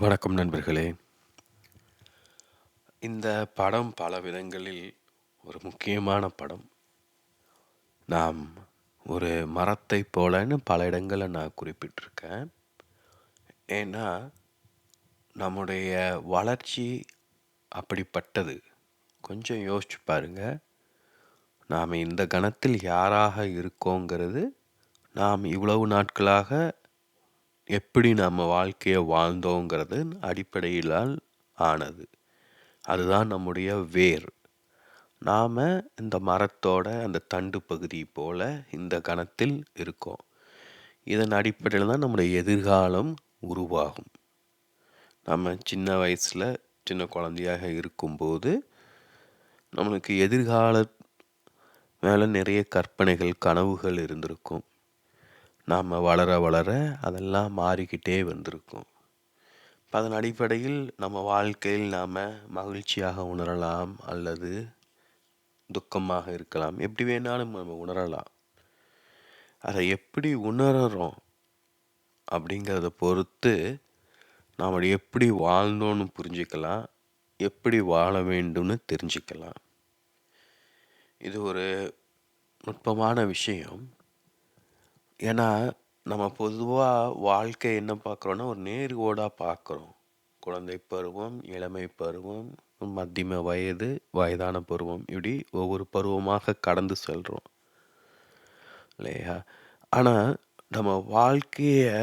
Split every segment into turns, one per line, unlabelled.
வணக்கம் நண்பர்களே. இந்த படம் பல விதங்களில் ஒரு முக்கியமான படம். நாம் ஒரு மரத்தை போலன்னு பல இடங்களில் நான் குறிப்பிட்டிருக்கேன். ஏன்னா நம்முடைய வளர்ச்சி அப்படிப்பட்டது. கொஞ்சம் யோசிச்சு பாருங்கள் நாம் இந்த கணத்தில் யாராக இருக்கோங்கிறது நாம் இவ்வளவு நாட்களாக எப்படி நம்ம வாழ்க்கையை வாழ்ந்தோங்கிறது அடிப்படையிலால் ஆனது. அதுதான் நம்முடைய வேர். நாம் இந்த மரத்தோட அந்த தண்டு பகுதி போல் இந்த கணத்தில் இருக்கோம். இதன் அடிப்படையில் தான் நம்முடைய எதிர்காலம் உருவாகும். நம்ம சின்ன வயசில் சின்ன குழந்தையாக இருக்கும்போது நம்மளுக்கு எதிர்கால மேலே நிறைய கற்பனைகள் கனவுகள் இருந்திருக்கும். நாம் வளர வளர அதெல்லாம் மாறிக்கிட்டே வந்திருக்கும். இப்போ அதன் அடிப்படையில் நம்ம வாழ்க்கையில் நாம் மகிழ்ச்சியாக உணரலாம் அல்லது துக்கமாக இருக்கலாம். எப்படி வேணாலும் நம்ம உணரலாம். அதை எப்படி உணர்றோம் அப்படிங்கிறத பொறுத்து நாம் எப்படி வாழ்ந்தோன்னு புரிஞ்சுக்கலாம். எப்படி வாழ வேண்டும்னு தெரிஞ்சுக்கலாம். இது ஒரு நுட்பமான விஷயம். ஏன்னா நம்ம பொதுவாக வாழ்க்கை என்ன பார்க்குறோன்னா ஒரு நேர்கோடாக பார்க்குறோம். குழந்தை பருவம் இளமை பருவம் மத்தியம வயது வயதான பருவம் இப்படி ஒவ்வொரு பருவமாக கடந்து செல்கிறோம் இல்லையா? ஆனால் நம்ம வாழ்க்கையை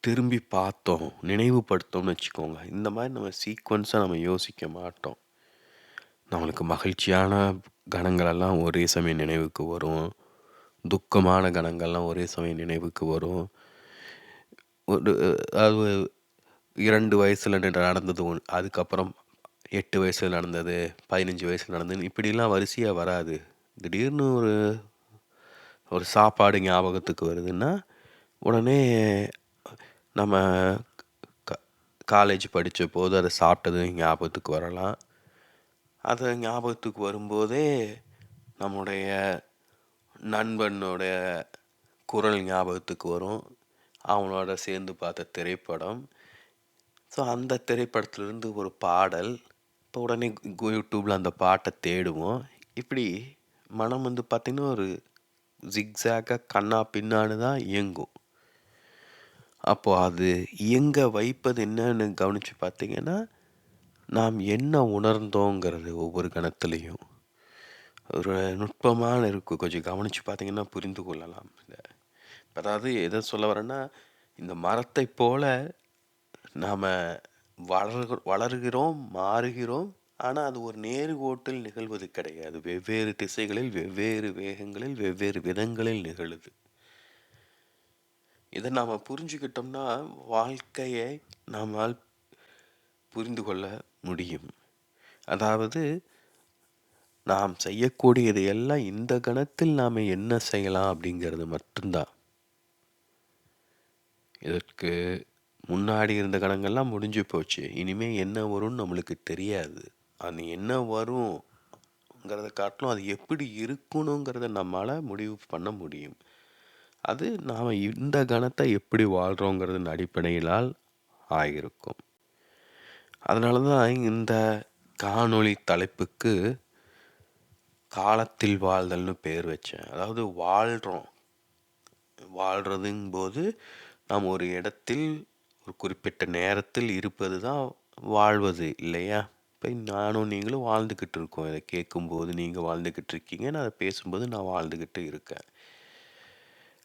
திரும்பி பார்த்தோம் நினைவுபடுத்தோம்னு வச்சுக்கோங்க. இந்த மாதிரி நம்ம சீக்வன்ஸாக நம்ம யோசிக்க மாட்டோம். நம்மளுக்கு மகிழ்ச்சியான கணங்களெல்லாம் ஒரே சமயம் நினைவுக்கு வரும். துக்கமான கணங்கள்லாம் ஒரே சமயம் நினைவுக்கு வரும். ஒரு அது இரண்டு வயசில் நடந்தது ஒன் அதுக்கப்புறம் எட்டு வயசில் நடந்தது பதினஞ்சு வயசில் நடந்தது இப்படிலாம் வரிசையாக வராது. திடீர்னு ஒரு ஒரு சாப்பாடு ஞாபகத்துக்கு வருதுன்னா உடனே நம்ம க- காலேஜ் படித்த போது அதை சாப்பிட்டது ஞாபகத்துக்கு வரலாம். அது ஞாபகத்துக்கு வரும்போதே நம்முடைய நண்பனுடைய குரல் ஞாபகத்துக்கு வரும். அவனோட சேர்ந்து பார்த்த திரைப்படம். ஸோ அந்த திரைப்படத்துலேருந்து ஒரு பாடல். இப்போ உடனே யூடியூப்பில் அந்த பாட்டை தேடுவோம். இப்படி மனம் வந்து பார்த்திங்கன்னா ஒரு ஜிக்ஸாக்காக கண்ணா பின்னான்னு தான் இயங்கும். அப்போது அது இயங்க வைப்பது என்னன்னு கவனித்து பார்த்திங்கன்னா நாம் என்ன உணர்ந்தோங்கிறது ஒவ்வொரு கணத்துலேயும். ஒரு நுட்பமான இருக்கும் கொஞ்சம் கவனித்து பார்த்தீங்கன்னா புரிந்து கொள்ளலாம். இதை அதாவது எதை சொல்ல வரேன்னா இந்த மரத்தை போல நாம் வளர்க வளர்கிறோம் மாறுகிறோம். ஆனால் அது ஒரு நேர்கோட்டில் நிகழ்வது கிடையாது. வெவ்வேறு திசைகளில் வெவ்வேறு வேகங்களில் வெவ்வேறு விதங்களில் நிகழுது. இதை நாம் புரிஞ்சுக்கிட்டோம்னா வாழ்க்கையை நம்மால் புரிந்து கொள்ள முடியும். அதாவது நாம் செய்யக்கூடியது எல்லாம் இந்த கணத்தில் நாம் என்ன செய்யலாம் அப்படிங்கிறது மட்டும்தான். இதற்கு முன்னாடி இருந்த கணங்கள்லாம் முடிஞ்சு போச்சு. இனிமேல் என்ன வரும்னு நம்மளுக்கு தெரியாது. அது என்ன வரும்ங்கிறத காட்டிலும் அது எப்படி இருக்கணுங்கிறத நம்மளால் முடிவு பண்ண முடியும். அது நாம் இந்த கணத்தை எப்படி வாழ்கிறோங்கிறதன் அடிப்படையிலால் ஆகியிருக்கும் அதனால தான் இந்த காணொளி தலைப்புக்கு காலத்தில் வாழ்தல்னு பேர் வச்சேன். அதாவது வாழ்கிறோம் வாழ்கிறதுங்கும்போது நாம் ஒரு இடத்தில் ஒரு குறிப்பிட்ட நேரத்தில் இருப்பது தான் வாழ்வது இல்லையா? இப்போ நானும் நீங்களும் வாழ்ந்துக்கிட்டு இருக்கோம். இதை கேட்கும்போது நீங்கள் வாழ்ந்துக்கிட்டு இருக்கீங்க. நான் அதை பேசும்போது நான் வாழ்ந்துக்கிட்டு இருக்கேன்.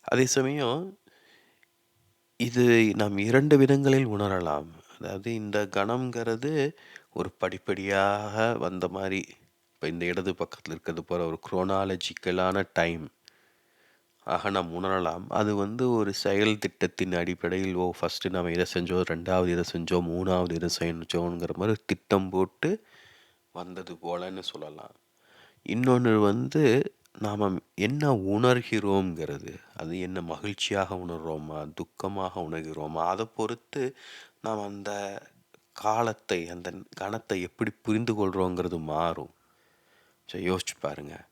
அதே சமயம் இது நாம் இரண்டு விதங்களில் உணரலாம். அதாவது இந்த கணம்ங்கிறது ஒரு படிப்படியாக வந்த மாதிரி இப்போ இந்த இடது பக்கத்தில் இருக்கிறது போல் ஒரு குரோனாலஜிக்கலான டைம் ஆக நாம் உணரலாம் அது வந்து ஒரு செயல் திட்டத்தின் அடிப்படையில் ஓ ஃபஸ்ட்டு நம்ம இதை செஞ்சோம் ரெண்டாவது இதை செஞ்சோம் மூணாவது இதை செஞ்சோங்கிற மாதிரி திட்டம் போட்டு வந்தது போலன்னு சொல்லலாம். இன்னொன்று வந்து நாம் என்ன உணர்கிறோங்கிறது அது என்ன மகிழ்ச்சியாக உணர்கிறோமா துக்கமாக உணர்கிறோமா அதை பொறுத்து நாம் அந்த காலத்தை அந்த கணத்தை எப்படி புரிந்து கொள்கிறோங்கிறது மாறும். ஸோ யோசிச்சு பாருங்கள்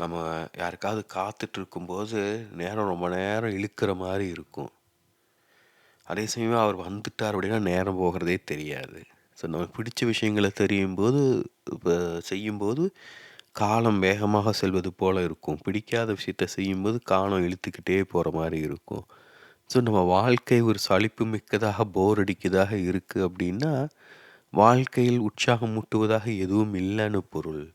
நம்ம யாருக்காவது காத்துட்டு இருக்கும்போது நேரம் ரொம்ப நேரம் இழுக்கிற மாதிரி இருக்கும். அதே சமயம் அவர் வந்துட்டார் அப்படின்னா நேரம் போகிறதே தெரியாது. ஸோ நமக்கு பிடிச்ச விஷயங்கள தெரியும்போது இப்போ செய்யும்போது காலம் வேகமாக செல்வது போல் இருக்கும். பிடிக்காத விஷயத்த செய்யும்போது காலம் இழுத்துக்கிட்டே போகிற மாதிரி இருக்கும். ஸோ நம்ம வாழ்க்கை ஒரு சலிப்பு மிக்கதாக போர் அடிக்கதாக இருக்குது அப்படின்னா வாழ்க்கையில் உற்சாகம் மூட்டுவதாக எதுவும் இல்லைன்னு பொருள்.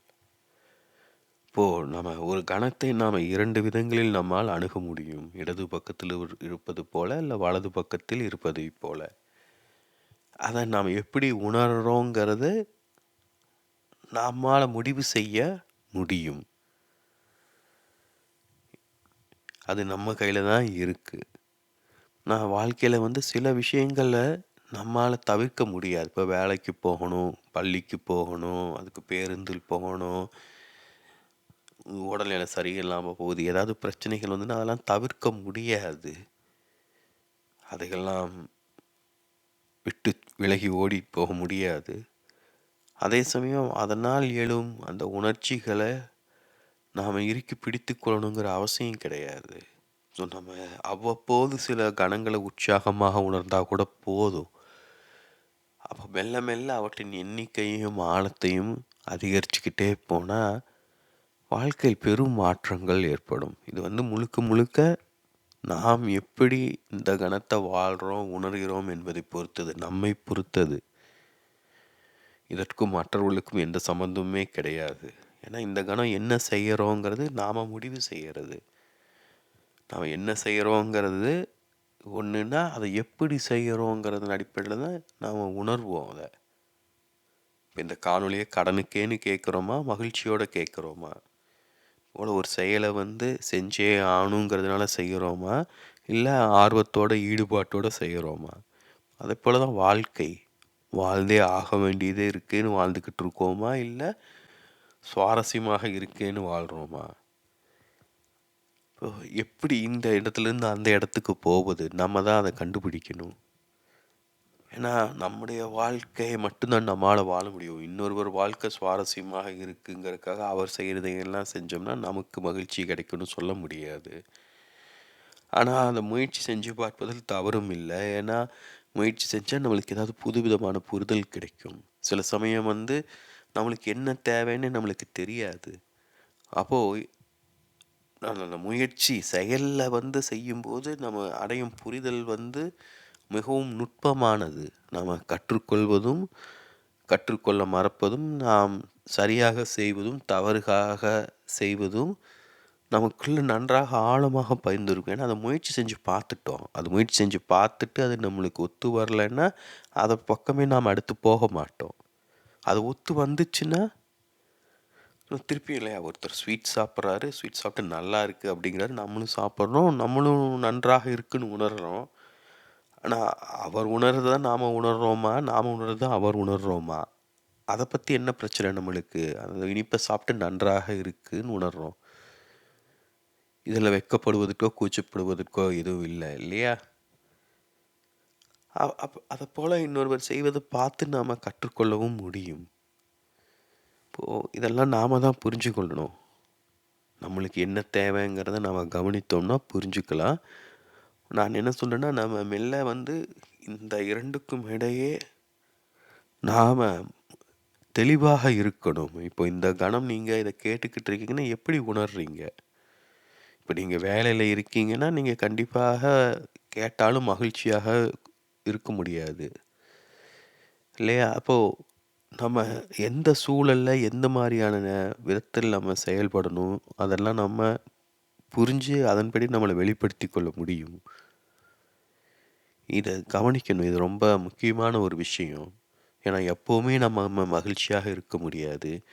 இப்போது நம்ம ஒரு கணத்தை நாம் இரண்டு விதங்களில் நம்மால் அணுக முடியும். இடது பக்கத்தில் இரு- இருப்பது போல இல்லை வலது பக்கத்தில் இருப்பதை போல. அதை நாம் எப்படி உணர்றோங்கிறது நம்மால் முடிவு செய்ய முடியும். அது நம்ம கையில் தான் இருக்குது நான் வாழ்க்கையில் வந்து சில விஷயங்களை நம்மால் தவிர்க்க முடியாது. இப்போ வேலைக்கு போகணும் பள்ளிக்கு போகணும் அதுக்கு பேருந்தில் போகணும் உடல்நிலை சரியில்லாமல் போகுது ஏதாவது பிரச்சனைகள் வந்துன்னா அதெல்லாம் தவிர்க்க முடியாது. அதையெல்லாம் விட்டு விலகி ஓடி போக முடியாது. அதே சமயம் அதனால் எழும் அந்த உணர்ச்சிகளை நாம் இறுக்கி பிடித்து கொள்ளணுங்கிற அவசியம் கிடையாது. ஸோ நம்ம அவ்வப்போது சில கணங்களை உற்சாகமாக உணர்ந்தால் கூட போதும். அப்போ மெல்ல மெல்ல அவற்றின் எண்ணிக்கையும் ஆழத்தையும் அதிகரிச்சுக்கிட்டே போனால் வாழ்க்கையில் பெரும் மாற்றங்கள் ஏற்படும். இது வந்து முழுக்க முழுக்க நாம் எப்படி இந்த கணத்தை வாழ்கிறோம் உணர்கிறோம் என்பதை பொறுத்தது நம்மை பொறுத்தது. இதற்கும் மற்றவர்களுக்கும் எந்த சம்மந்தமுமே கிடையாது. ஏன்னா இந்த கணம் என்ன செய்கிறோங்கிறது நாம் முடிவு செய்கிறது நாம் என்ன செய்கிறோங்கிறது ஒன்றுனா அதை எப்படி செய்கிறோங்கிறதன் அடிப்படையில் தான் நாம் உணர்வோம் அதை. இப்போ இந்த காணொலியை கடனுக்கேன்னு கேட்குறோமா? மகிழ்ச்சியோடு கேட்குறோமா? போல் ஒரு செயலை வந்து செஞ்சே ஆணுங்கிறதுனால செய்கிறோமா? இல்லை ஆர்வத்தோட ஈடுபாட்டோடு செய்கிறோமா? அதே போல் தான் வாழ்க்கை. வாழ்ந்தே ஆக வேண்டியதே இருக்குன்னு வாழ்ந்துக்கிட்டு இருக்கோமா? இல்லை சுவாரஸ்யமாக இருக்கேன்னு வாழ்கிறோமா இப்போ எப்படி இந்த இடத்துலேருந்து அந்த இடத்துக்கு போவது நம்ம தான் அதை கண்டுபிடிக்கணும். ஏன்னா நம்முடைய வாழ்க்கையை மட்டும்தான் நம்மளால் வாழ முடியும். இன்னொருவர் வாழ்க்கை சுவாரஸ்யமாக இருக்குங்கிறதுக்காக அவர் செய்கிறதையெல்லாம் செஞ்சோம்னா நமக்கு மகிழ்ச்சி கிடைக்கும்னு சொல்ல முடியாது. ஆனால் அந்த முயற்சி செஞ்சு பார்ப்பதில் தவறும் இல்லை. ஏன்னா முயற்சி செஞ்சால் நம்மளுக்கு ஏதாவது புதுவிதமான புரிதல் கிடைக்கும். சில சமயம் வந்து நம்மளுக்கு என்ன தேவைன்னு நம்மளுக்கு தெரியாது. அப்போது அந்த முயற்சி செயலில் வந்து செய்யும்போது நம்ம அடையும் புரிதல் வந்து மிகவும் நுட்பமானது. நாம் கற்றுக்கொள்வதும் கற்றுக்கொள்ள மறப்பதும் நாம் சரியாக செய்வதும் தவறுகாக செய்வதும் நமக்குள்ள நன்றாக ஆழமாக பயந்துருக்கும் ஏன்னா அதை முயற்சி செஞ்சு பார்த்துட்டோம். அது முயற்சி செஞ்சு பார்த்துட்டு அது நம்மளுக்கு ஒத்து வரலைன்னா அதை பக்கமே நாம் அடுத்து போக மாட்டோம். அது ஒத்து வந்துச்சுன்னா திருப்பி இல்லையா? ஒருத்தர் ஸ்வீட் சாப்பிட்றாரு ஸ்வீட் சாப்பிட்டு நல்லா இருக்குது அப்படிங்கிறாரு. நம்மளும் சாப்பிட்றோம் நம்மளும் நன்றாக இருக்குன்னு உணர்கிறோம் ஆனால் அவர் உணர்றதை நாம் உணர்கிறோமா நாம் உணர்றதை அவர் உணர்கிறோமா அதை பற்றி என்ன பிரச்சனை நம்மளுக்கு? அந்த இனிப்பை சாப்பிட்டு நன்றாக இருக்குன்னு உணர்கிறோம் இதில் வெக்கப்படுவதற்கோ கூச்சப்படுவதற்கோ எதுவும் இல்லை இல்லையா? அப் அதை போல் இன்னொருவர் செய்வதை பார்த்து நாம் கற்றுக்கொள்ளவும் முடியும். இப்போது இதெல்லாம் நாம் தான் புரிஞ்சுக்கொள்ளணும். நம்மளுக்கு என்ன தேவைங்கிறத நாம் கவனித்தோம்னா புரிஞ்சுக்கலாம். நான் என்ன சொல்கிறேன்னா நம்ம மெல்ல வந்து இந்த இரண்டுக்கும் இடையே நாம் தெளிவாக இருக்கணும். இப்போ இந்த கணம் நீங்கள் இதை கேட்டுக்கிட்டு இருக்கீங்கன்னா எப்படி உணர்றீங்க? இப்போ நீங்கள் வேலையில் இருக்கீங்கன்னா நீங்கள் கண்டிப்பாக கேட்டாலும் மகிழ்ச்சியாக இருக்க முடியாது. இல்லையா? அப்போது நம்ம எந்த சூழலில் எந்த மாதிரியான விதத்தில் நம்ம செயல்படணும் அதெல்லாம் நம்ம புரிஞ்சு அதன்படி நம்மளை வெளிப்படுத்தி கொள்ள முடியும். இதை கவனிக்கணும். இது ரொம்ப முக்கியமான ஒரு விஷயம். ஏன்னா எப்போவுமே நம்ம ம- மகிழ்ச்சியாக இருக்க முடியாது.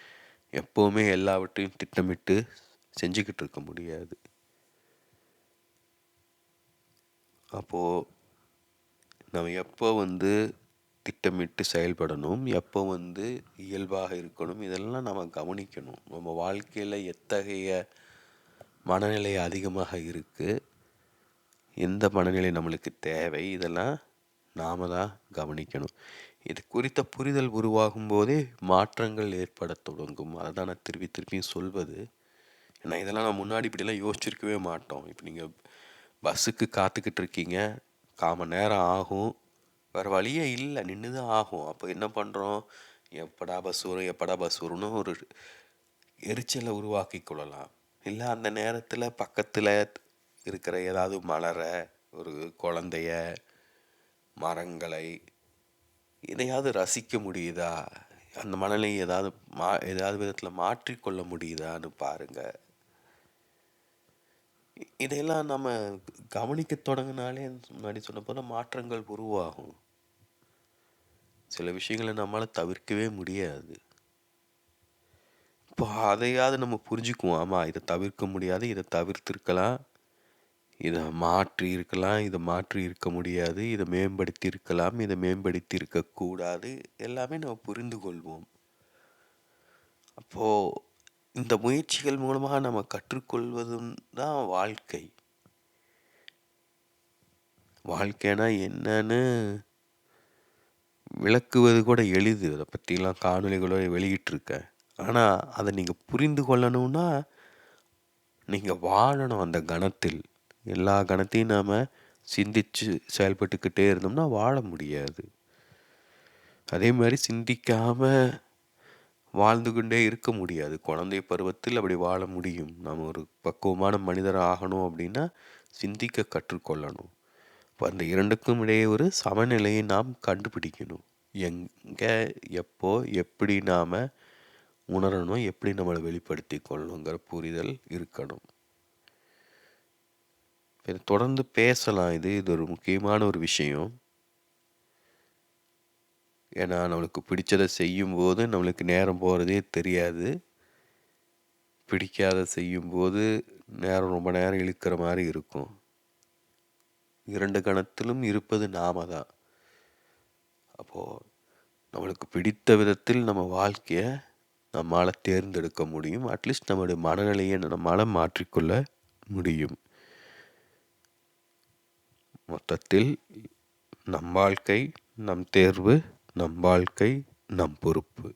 எப்போவுமே எல்லாவற்றையும் திட்டமிட்டு செஞ்சுக்கிட்டு இருக்க முடியாது. அப்போது நம்ம எப்போ வந்து திட்டமிட்டு செயல்படணும் எப்போ வந்து இயல்பாக இருக்கணும் இதெல்லாம் நம்ம கவனிக்கணும். நம்ம வாழ்க்கையில் எத்தகைய மனநிலை அதிகமாக இருக்குது எந்த மனநிலை நம்மளுக்கு தேவை இதெல்லாம் நாம் தான் கவனிக்கணும். இது குறித்த புரிதல் உருவாகும் போதே மாற்றங்கள் ஏற்பட தொடங்கும். அதை தான் நான் திருப்பி திருப்பியும் சொல்வது. ஏன்னா இதெல்லாம் நான் முன்னாடி இப்படிலாம் யோசிச்சிருக்கவே மாட்டோம். இப்போ நீங்கள் பஸ்ஸுக்கு காத்துக்கிட்டு இருக்கீங்க கால் மணி நேரம் ஆகும். வேறு வழியே இல்லை. நின்று தான் ஆகும். அப்போ என்ன பண்ணுறோம் எப்படா பஸ் வரும் எப்படா பஸ் வரும்னு ஒரு எரிச்சலை உருவாக்கி கொள்ளலாம். இல்லை அந்த நேரத்தில் பக்கத்தில் இருக்கிற ஏதாவது மலரை ஒரு குழந்தைய மரங்களை இதையாவது ரசிக்க முடியுதா? அந்த மணலை ஏதாவது மா ஏதாவது விதத்தில் மாற்றிக்கொள்ள முடியுதான்னு பாருங்கள் இதையெல்லாம் நம்ம கவனிக்க தொடங்கினாலே முன்னாடி சொன்ன போல மாற்றங்கள் உருவாகும். சில விஷயங்களை நம்மளால் தவிர்க்கவே முடியாது. இப்போ அதையாவது நம்ம புரிஞ்சுக்குவோம். ஆமாம் இதை தவிர்க்க முடியாது இதை தவிர்த்திருக்கலாம். இதை மாற்றி இருக்கலாம் இதை மாற்றி இருக்க முடியாது இதை மேம்படுத்தி இருக்கலாம் இதை மேம்படுத்தி இருக்கக்கூடாது எல்லாமே நம்ம புரிந்து கொள்வோம். அப்போது இந்த முயற்சிகள் மூலமாக நம்ம கற்றுக்கொள்வதும் தான் வாழ்க்கை. வாழ்க்கைனா என்னன்னு விளக்குவது கூட எளிது. அதை பற்றிலாம் காணொலிகளோட வெளியிட்டிருக்கேன் ஆனால் அதை நீங்கள் புரிந்து கொள்ளணும்னா நீங்கள் வாழணும் அந்த கணத்தில். எல்லா கணத்தையும் நாம் சிந்தித்து செயல்பட்டுக்கிட்டே இருந்தோம்னா வாழ முடியாது. அதே மாதிரி சிந்திக்காமல் வாழ்ந்து கொண்டே இருக்க முடியாது. குழந்தை பருவத்தில் அப்படி வாழ முடியும். நம்ம ஒரு பக்குவமான மனிதர் ஆகணும் அப்படின்னா சிந்திக்க கற்றுக்கொள்ளணும். இப்போ அந்த இரண்டுக்கும் இடையே ஒரு சமநிலையை நாம் கண்டுபிடிக்கணும். எங்கே எப்போ எப்படி நாம் உணரணும் எப்படி நம்மளை வெளிப்படுத்தி கொள்ளணுங்கிற புரிதல் இருக்கணும். தொடர்ந்து பேசலாம். இது இது ஒரு முக்கியமான ஒரு விஷயம். ஏன்னா நம்மளுக்கு பிடிச்சதை செய்யும்போது நம்மளுக்கு நேரம் போகிறதே தெரியாது. பிடிக்காத செய்யும்போது நேரம் ரொம்ப நேரம் இழுக்கிற மாதிரி இருக்கும். இரண்டு கணத்திலும் இருப்பது நாம தான். அப்போது நம்மளுக்கு பிடித்த விதத்தில் நம்ம வாழ்க்கையை நம்மளால் தேர்ந்தெடுக்க முடியும். அட்லீஸ்ட் நம்முடைய மனநிலையை நம்மளால் மாற்றிக்கொள்ள முடியும். மொத்தத்தில் நம் வாழ்க்கை நம் தேர்வு நம் வாழ்க்கை நம் பொறுப்பு.